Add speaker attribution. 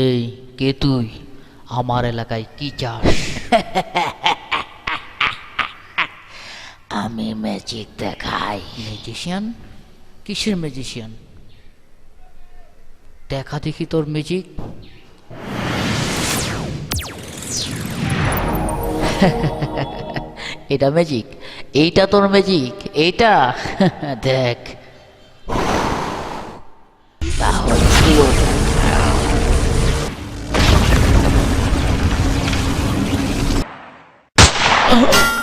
Speaker 1: এই কে তুই? আমার এলাকায় কি চাস?
Speaker 2: আমি ম্যাজিক দেখাই।
Speaker 1: ম্যাজিশিয়ান কিসের ম্যাজিশিয়ান দেখা দেখি তোর ম্যাজিক এটা ম্যাজিক এইটা তোর ম্যাজিক এইটা? দেখ।
Speaker 2: তাহলে